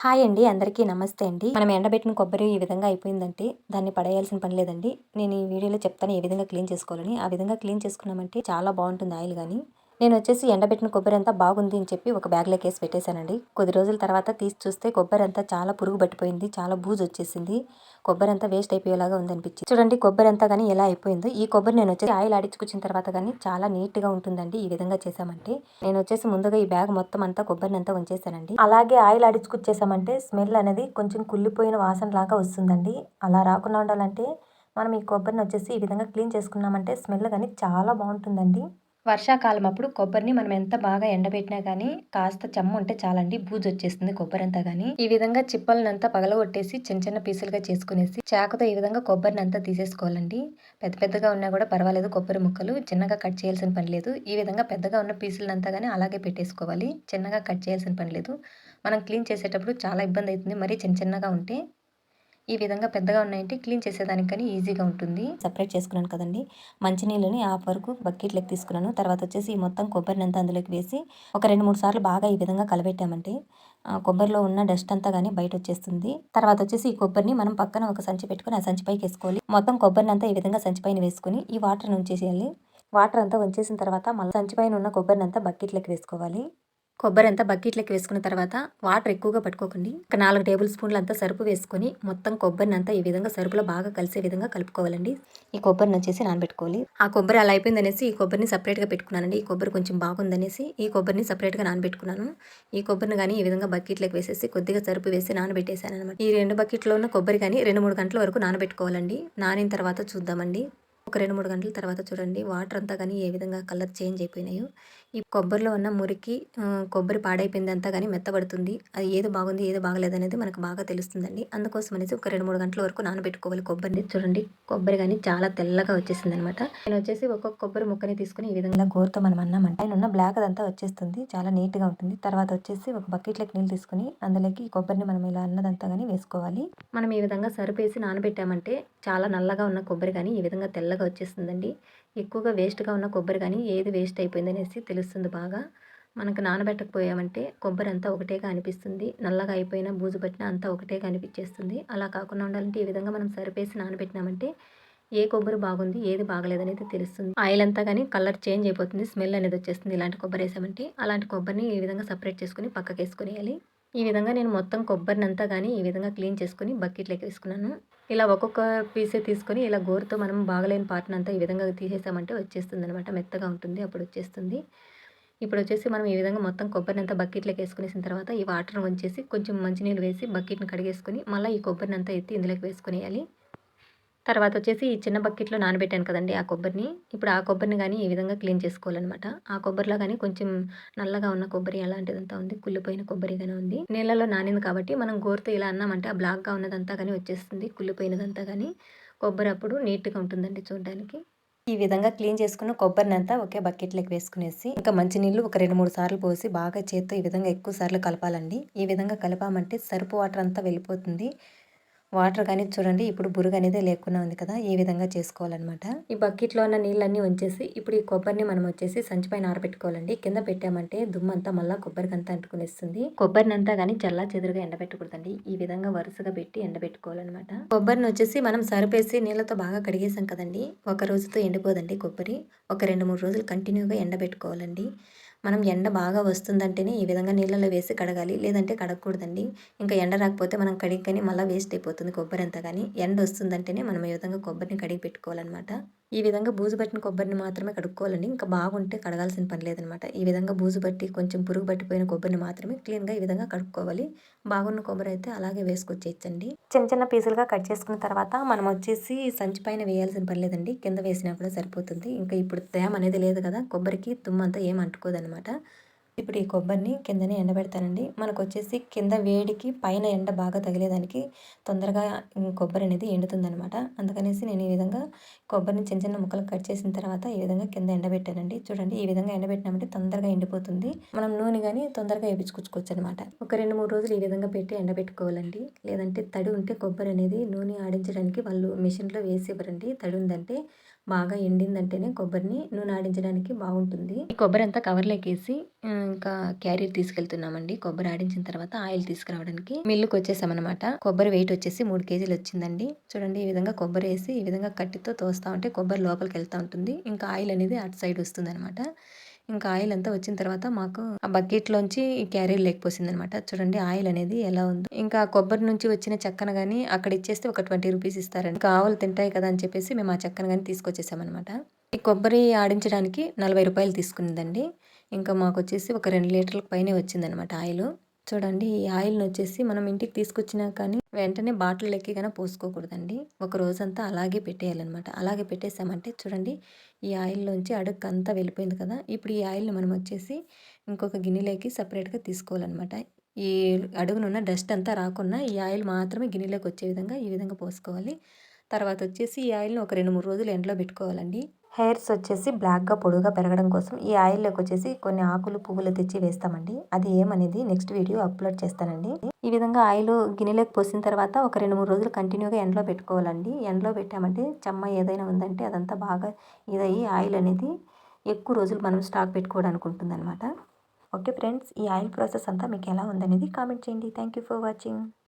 Hi అండి అందరికీ నమస్తే అండి. మనం ఎండబెట్టిన కొబ్బరి ఈ విధంగా అయిపోయిందంటే దాన్ని పడేయాల్సిన పని లేదండి. నేను ఈ వీడియోలో చెప్తాను ఏ విధంగా క్లీన్ చేసుకోవాలని. ఆ విధంగా క్లీన్ చేసుకున్నామంటే చాలా బాగుంటుంది ఆయిల్ కానీ నేను వచ్చేసి ఎండబెట్టిన కొబ్బరి అంతా బాగుంది అని చెప్పి ఒక బ్యాగ్లోకి వేసి పెట్టేశానండి. కొద్ది రోజుల తర్వాత తీసి చూస్తే కొబ్బరి అంతా చాలా పురుగు పట్టిపోయింది చాలా బూజు వచ్చేసింది. కొబ్బరి అంతా వేస్ట్ అయిపోయేలాగా ఉంది అనిపించింది చూడండి కొబ్బరి అంతా కానీ ఎలా అయిపోయిందో. ఈ కొబ్బరి నేను వచ్చేసి ఆయిల్ ఆడించుకొచ్చిన తర్వాత కానీ చాలా నీట్గా ఉంటుందండి ఈ విధంగా చేసామంటే నేను వచ్చేసి ముందుగా ఈ బ్యాగ్ మొత్తం అంతా కొబ్బరిని అంతా ఉంచేసానండి అలాగే ఆయిల్ ఆడించుకొచ్చేసామంటే స్మెల్ అనేది కొంచెం కుళ్ళిపోయిన వాసన లాగా వస్తుందండి. అలా రాకుండా ఉండాలంటే మనం ఈ కొబ్బరిని వచ్చేసి ఈ విధంగా క్లీన్ చేసుకున్నామంటే స్మెల్ కానీ చాలా బాగుంటుందండి. వర్షాకాలం అప్పుడు కొబ్బరిని మనం ఎంత బాగా ఎండబెట్టినా కానీ కాస్త చెమ్మ ఉంటే చాలండి బూజు వచ్చేస్తుంది కొబ్బరి అంతా కానీ ఈ విధంగా చిప్పలనంతా పగలగొట్టేసి చిన్న చిన్న పీసులుగా చేసుకునేసి చాకుతో ఈ విధంగా కొబ్బరిని అంతా తీసేసుకోవాలండి. పెద్ద పెద్దగా ఉన్నా కూడా పర్వాలేదు కొబ్బరి ముక్కలు చిన్నగా కట్ చేయాల్సిన పని లేదు. ఈ విధంగా పెద్దగా ఉన్న పీసులంతా కానీ అలాగే పెట్టేసుకోవాలి. చిన్నగా కట్ చేయాల్సిన పని లేదు. మనం క్లీన్ చేసేటప్పుడు చాలా ఇబ్బంది అవుతుంది మరీ చిన్న చిన్నగా ఉంటే ఈ విధంగా పెద్దగా ఉన్నాయంటే క్లీన్ చేసేదానికి కానీ ఈజీగా ఉంటుంది. సపరేట్ చేసుకున్నాను కదండి. మంచినీళ్ళని ఆఫ్ వరకు బకెట్లోకి తీసుకున్నాను. తర్వాత వచ్చేసి ఈ మొత్తం కొబ్బరినంతా అందులోకి వేసి ఒక రెండు మూడు సార్లు బాగా ఈ విధంగా కలబెట్టామంటే కొబ్బరిలో ఉన్న డస్ట్ అంతా కానీ బయట వచ్చేస్తుంది. తర్వాత వచ్చేసి ఈ కొబ్బరిని మనం పక్కన ఒక సంచి పెట్టుకుని ఆ సంచి పైకి వేసుకోవాలి. మొత్తం కొబ్బరిని అంతా ఈ విధంగా సంచి పైన వేసుకుని ఈ వాటర్ని ఉంచేసేయాలి వాటర్ అంతా వంచేసిన తర్వాత మళ్ళీ సంచి పైన ఉన్న కొబ్బరిని అంతా బకెట్లోకి వేసుకోవాలి. కొబ్బరి అంతా బకెట్లోకి వేసుకున్న తర్వాత వాటర్ ఎక్కువగా పట్టుకోకండి. ఒక నాలుగు టేబుల్ స్పూన్లు అంతా సరుపు వేసుకొని మొత్తం కొబ్బరిని అంతా ఈ విధంగా సరుపులో బాగా కలిసే విధంగా కలుపుకోవాలండి. ఈ కొబ్బరిని వచ్చేసి నానబెట్టుకోవాలి. ఆ కొబ్బరి అలా అయిపోయిందనేసి ఈ కొబ్బరిని సపరేట్గా పెట్టుకున్నానండి. ఈ కొబ్బరి కొంచెం బాగుందనేసి ఈ కొబ్బరిని సపరేట్గా నానబెట్టుకున్నాను. ఈ కొబ్బరిని కానీ ఈ విధంగా బకెట్లోకి వేసేసి కొద్దిగా సరుపు వేసి నానబెట్టేశాను అనమాట ఈ రెండు బకెట్లో ఉన్న కొబ్బరి కానీ రెండు మూడు గంటల వరకు నానబెట్టుకోవాలండి. నానిన తర్వాత చూద్దామండి. ఒక రెండు మూడు గంటల తర్వాత చూడండి వాటర్ అంతా కానీ ఏ విధంగా కలర్ చేంజ్ అయిపోయినాయో. ఈ కొబ్బరిలో ఉన్న మురికి కొబ్బరి పాడైపోయింది అంతా కానీ మెత్తబడుతుంది. అది ఏది బాగుంది ఏది బాగలేదు అనేది మనకు బాగా తెలుస్తుందండి. అందుకోసం అనేసి ఒక రెండు మూడు గంటల వరకు నానబెట్టుకోవాలి కొబ్బరిని. చూడండి కొబ్బరి కానీ చాలా తెల్లగా వచ్చేసింది అనమాట నేను వచ్చేసి ఒక్కొక్క కొబ్బరి ముక్కని తీసుకుని ఈ విధంగా గోరుతో మనం అన్నామంటే ఆయన ఉన్న బ్లాక్ అదంతా వచ్చేస్తుంది. చాలా నీట్గా ఉంటుంది. తర్వాత వచ్చేసి ఒక బకెట్లోకి నీళ్ళు తీసుకుని అందులోకి కొబ్బరిని మనం ఇలా అన్నదంతా కానీ వేసుకోవాలి. మనం ఈ విధంగా సరిపేసి నానబెట్టామంటే చాలా నల్లగా ఉన్న కొబ్బరి కానీ ఈ విధంగా తెల్లగా వచ్చేస్తుందండి. ఎక్కువగా వేస్ట్గా ఉన్న కొబ్బరి కానీ ఏది వేస్ట్ అయిపోయింది అనేసి తెలుస్తుంది బాగా. మనకు నానబెట్టకపోయామంటే కొబ్బరి అంతా ఒకటేగా అనిపిస్తుంది. నల్లగా అయిపోయినా బూజు పట్టినా అంతా ఒకటేగా అనిపించేస్తుంది. అలా కాకుండా ఉండాలంటే ఈ విధంగా మనం సరిపేసి నానబెట్టినామంటే ఏ కొబ్బరి బాగుంది ఏది బాగలేదనేది తెలుస్తుంది. ఆయిల్ అంతా కానీ కలర్ చేంజ్ అయిపోతుంది స్మెల్ అనేది వచ్చేస్తుంది ఇలాంటి కొబ్బరి వేసామంటే అలాంటి కొబ్బరిని ఈ విధంగా సపరేట్ చేసుకుని పక్కకేసుకునేయాలి. ఈ విధంగా నేను మొత్తం కొబ్బరిని అంతా కానీ ఈ విధంగా క్లీన్ చేసుకుని బకెట్లోకి వేసుకున్నాను. ఇలా ఒక్కొక్క పీసే తీసుకొని ఇలా గోరుతో మనం బాగలేని పార్ట్ని అంతా ఈ విధంగా తీసేసామంటే వచ్చేస్తుంది అనమాట మెత్తగా ఉంటుంది అప్పుడు వచ్చేస్తుంది. ఇప్పుడు వచ్చేసి మనం ఈ విధంగా మొత్తం కొబ్బరిని అంతా బకెట్లోకి వేసుకునేసిన తర్వాత ఈ వాటర్ వంచేసి కొంచెం మంచినీళ్ళు వేసి బకెట్ని కడిగేసుకొని మళ్ళీ ఈ కొబ్బరిని అంతా ఎత్తి ఇందులోకి వేసుకునేయాలి. తర్వాత వచ్చేసి ఈ చిన్న బకెట్లో నానబెట్టాను కదండి ఆ కొబ్బరిని. ఇప్పుడు ఆ కొబ్బరిని కానీ ఈ విధంగా క్లీన్ చేసుకోవాలన్నమాట. ఆ కొబ్బరిలో కానీ కొంచెం నల్లగా ఉన్న కొబ్బరి అలాంటిదంతా ఉంది. కుళ్ళిపోయిన కొబ్బరిగానే ఉంది. నీళ్ళలో నానింది కాబట్టి మనం గోరుతో ఇలా అన్నామంటే ఆ బ్లాక్గా ఉన్నదంతా కానీ వచ్చేస్తుంది. కుళ్ళిపోయినదంతా కానీ కొబ్బరి అప్పుడు నీట్గా ఉంటుందండి చూడడానికి. ఈ విధంగా క్లీన్ చేసుకున్న కొబ్బరిని అంతా ఒకే బకెట్లోకి వేసుకునేసి ఇంకా మంచినీళ్ళు ఒక రెండు మూడు సార్లు పోసి బాగా చేత్తో ఈ విధంగా ఎక్కువ సార్లు కలపాలండి. ఈ విధంగా కలపామంటే సరుపు వాటర్ అంతా వెళ్ళిపోతుంది. వాటర్ కానీ చూడండి ఇప్పుడు బురుగు అనేది లేకుండా ఉంది కదా ఈ విధంగా చేసుకోవాలన్నమాట. ఈ బకెట్లో ఉన్న నీళ్ళన్నీ ఉంచేసి ఇప్పుడు ఈ కొబ్బరిని మనం వచ్చేసి సంచి పైన ఆరబెట్టుకోవాలండి. కింద పెట్టామంటే దుమ్మంతా మళ్ళీ కొబ్బరికి అంతా అంటుకునేస్తుంది. కొబ్బరిని అంతా కానీ చల్లా చెదురుగా ఎండబెట్టకూడదండి. ఈ విధంగా వరుసగా పెట్టి ఎండబెట్టుకోవాలన్నమాట. కొబ్బరిని వచ్చేసి మనం సరిపేసి నీళ్ళతో బాగా కడిగేసాం కదండి. ఒక రోజుతో ఎండిపోదండి కొబ్బరి. ఒక రెండు మూడు రోజులు కంటిన్యూగా ఎండబెట్టుకోవాలండి. మనం ఎండ బాగా వస్తుందంటేనే ఈ విధంగా నీళ్ళలో వేసి కడగాలి. లేదంటే కడగకూడదండి. ఇంకా ఎండ రాకపోతే మనం కడిగి మళ్ళీ వేస్ట్ అయిపోతుంది కొబ్బరి అంతా కానీ. ఎండ వస్తుందంటేనే మనం ఈ విధంగా కొబ్బరిని కడిగి పెట్టుకోవాలన్నమాట. ఈ విధంగా బూజు పట్టిన కొబ్బరిని మాత్రమే కడుక్కోవాలండి. ఇంకా బాగుంటే కడగాల్సిన పని లేదనమాట ఈ విధంగా బూజు పట్టి కొంచెం పురుగు పట్టిపోయిన కొబ్బరిని మాత్రమే క్లీన్గా ఈ విధంగా కడుక్కోవాలి. బాగున్న కొబ్బరి అయితే అలాగే వేసుకొచ్చేయచ్చండి. చిన్న చిన్న పీసులుగా కట్ చేసుకున్న తర్వాత మనం వచ్చేసి సంచి పైన వేయాల్సిన పని లేదండి. కింద వేసినా కూడా సరిపోతుంది. ఇంకా ఇప్పుడు తేమ అనేది లేదు కదా. కొబ్బరికి తుమ్మంతా ఏం అంటుకోదనమాట ఇప్పుడు ఈ కొబ్బరిని కిందనే ఎండబెడతానండి. మనకు వచ్చేసి కింద వేడికి పైన ఎండ బాగా తగిలేదానికి తొందరగా కొబ్బరి అనేది ఎండుతుందనమాట. అందుకనేసి నేను ఈ విధంగా కొబ్బరిని చిన్న చిన్న ముక్కలు కట్ చేసిన తర్వాత ఈ విధంగా కింద ఎండబెట్టానండి. చూడండి ఈ విధంగా ఎండబెట్టినామంటే తొందరగా ఎండిపోతుంది. మనం నూనె కానీ తొందరగా వేపించుకొచ్చుకోవచ్చు అనమాట ఒక రెండు మూడు రోజులు ఈ విధంగా పెట్టి ఎండబెట్టుకోవాలండి. లేదంటే తడి ఉంటే కొబ్బరి అనేది నూనె ఆడించడానికి వాళ్ళు మిషన్లో వేసి ఇవ్వరండి. తడి ఉందంటే బాగా ఎండిందంటేనే కొబ్బరిని నూనె ఆడించడానికి బాగుంటుంది. ఈ కొబ్బరి అంతా కవర్లోకి వేసి ఇంకా క్యారియర్ తీసుకెళ్తున్నామండి. కొబ్బరి ఆడించిన తర్వాత ఆయిల్ తీసుకురావడానికి మిల్లుకి వచ్చేసామన్నమాట. కొబ్బరి వెయిట్ వచ్చేసి మూడు కేజీలు వచ్చిందండి. చూడండి ఈ విధంగా కొబ్బరి వేసి ఈ విధంగా కట్టితో తోస్తా ఉంటే కొబ్బరి లోపలికి వెళ్తూ ఉంటుంది. ఇంకా ఆయిల్ అనేది అటు సైడ్ వస్తుంది ఇంకా ఆయిల్ అంతా వచ్చిన తర్వాత మాకు ఆ బకెట్ లోంచి ఈ లేకపోసింది అనమాట చూడండి ఆయిల్ అనేది ఎలా ఉంది. ఇంకా కొబ్బరి నుంచి వచ్చిన చెక్కన గానీ అక్కడ ఇచ్చేస్తే ఒక ట్వంటీ రూపీస్ ఇస్తారండి ఇంకా ఆవులు తింటాయి కదా అని చెప్పేసి మేము ఆ చెక్కన గానీ తీసుకొచ్చేసామన్నమాట ఈ కొబ్బరి ఆడించడానికి నలభై రూపాయలు తీసుకుందండి ఇంకా మాకు వచ్చేసి ఒక రెండు లీటర్ల పైనే వచ్చిందనమాట ఆయిల్. చూడండి ఈ ఆయిల్ని వచ్చేసి మనం ఇంటికి తీసుకొచ్చినా కానీ వెంటనే బాటిల్ ఎక్కి కానీ పోసుకోకూడదండి. ఒక రోజంతా అలాగే పెట్టేయాలన్నమాట. అలాగే పెట్టేసామంటే చూడండి ఈ ఆయిల్లోంచి అడుగు అంతా వెళ్ళిపోయింది కదా. ఇప్పుడు ఈ ఆయిల్ని మనం వచ్చేసి ఇంకొక గిన్నెలోకి సపరేట్గా తీసుకోవాలన్నమాట. ఈ అడుగునున్న డస్ట్ అంతా రాకుండా ఈ ఆయిల్ మాత్రమే గిన్నెలోకి వచ్చే విధంగా ఈ విధంగా పోసుకోవాలి. తర్వాత వచ్చేసి ఈ ఆయిల్ని ఒక రెండు మూడు రోజులు ఎండలో పెట్టుకోవాలండి. హెయిర్స్ వచ్చేసి బ్లాక్గా పొడుగా పెరగడం కోసం ఈ ఆయిల్లోకి వచ్చేసి కొన్ని ఆకులు పువ్వులు తెచ్చి వేస్తామండి. అది ఏమనేది నెక్స్ట్ వీడియో అప్లోడ్ చేస్తానండి. ఈ విధంగా ఆయిల్ గిన్నెలోకి పోసిన తర్వాత ఒక రెండు మూడు రోజులు కంటిన్యూగా ఎండలో పెట్టుకోవాలండి. ఎండలో పెట్టామంటే చెమ్మ ఏదైనా ఉందంటే అదంతా బాగా ఇదయ్యి ఆయిల్ అనేది ఎక్కువ రోజులు మనం స్టాక్ పెట్టుకోవడానికి ఉంటుంది అనమాట ఓకే ఫ్రెండ్స్ ఈ ఆయిల్ ప్రాసెస్ అంతా మీకు ఎలా ఉందనేది కామెంట్ చేయండి. Thank you for watching.